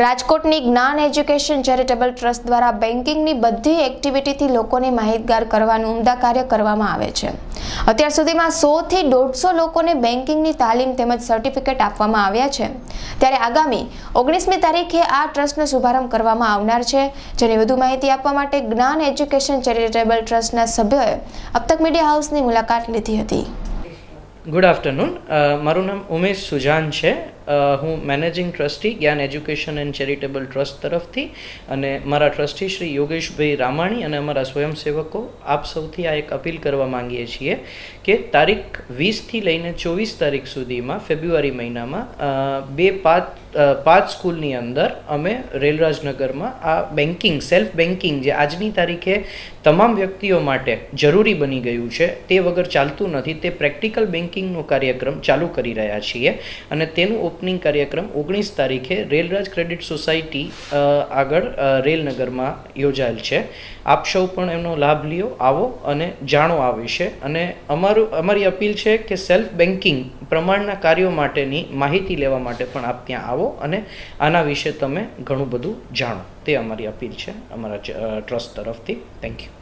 રાજકોટની જ્ઞાન education charitable trust દ્વારા બેન્કિંગની બધી એક્ટિવિટીથી લોકોને માહિતગાર કરવાનું ઉમદા કાર્ય કરવામાં આવે છે. અત્યાર સુધીમાં સોથી દોઢસો લોકોને બેન્કિંગની તાલીમ તેમજ સર્ટિફિકેટ આપવામાં આવ્યા છે. ત્યારે આગામી ઓગણીસમી તારીખે આ ટ્રસ્ટનો શુભારંભ કરવામાં આવનાર છે. જેની વધુ માહિતી આપવા માટે જ્ઞાન એજ્યુકેશન ચેરિટેબલ ટ્રસ્ટના સભ્યોએ અબતક મીડિયા હાઉસની મુલાકાત લીધી હતી. ગુડ આફ્ટરનૂન મારું નામ ઉમેશ સુજાન છે. હું managing trustee, Gyan education and charitable trust તરફથી અને મારા ટ્રસ્ટી શ્રી યોગેશભાઈ રામાણી અને અમારા સ્વયંસેવકો, આપ સૌથી આ એક અપીલ કરવા માંગીએ છીએ કે તારીખ વીસથી લઈને ચોવીસ તારીખ સુધીમાં, ફેબ્રુઆરી મહિનામાં બે પાંચ પાંચ સ્કૂલની અંદર અમે રેલરાજનગરમાં આ બેન્કિંગ, સેલ્ફ બેન્કિંગ જે આજની તારીખે તમામ વ્યક્તિઓ માટે જરૂરી બની ગયું છે, તે વગર ચાલતું નથી. તે પ્રેક્ટિકલ બેન્કિંગનો કાર્યક્રમ ચાલુ કરી રહ્યા છીએ અને તેનું ઓપનિંગ કાર્યક્રમ ઓગણીસ તારીખે રેલરાજ ક્રેડિટ સોસાયટી આગળ રેલનગરમાં યોજાયેલ છે. આપ સૌ પણ એમનો લાભ લ્યો, આવો અને જાણો આ વિશે. અને અમારું, અમારી અપીલ છે કે સેલ્ફ બેન્કિંગ પ્રમાણના કાર્યો માટેની માહિતી લેવા માટે પણ આપ ત્યાં આવો અને આના વિશે તમે ઘણું બધું જાણો. તે અમારી અપીલ છે અમારા ટ્રસ્ટ તરફથી. Thank you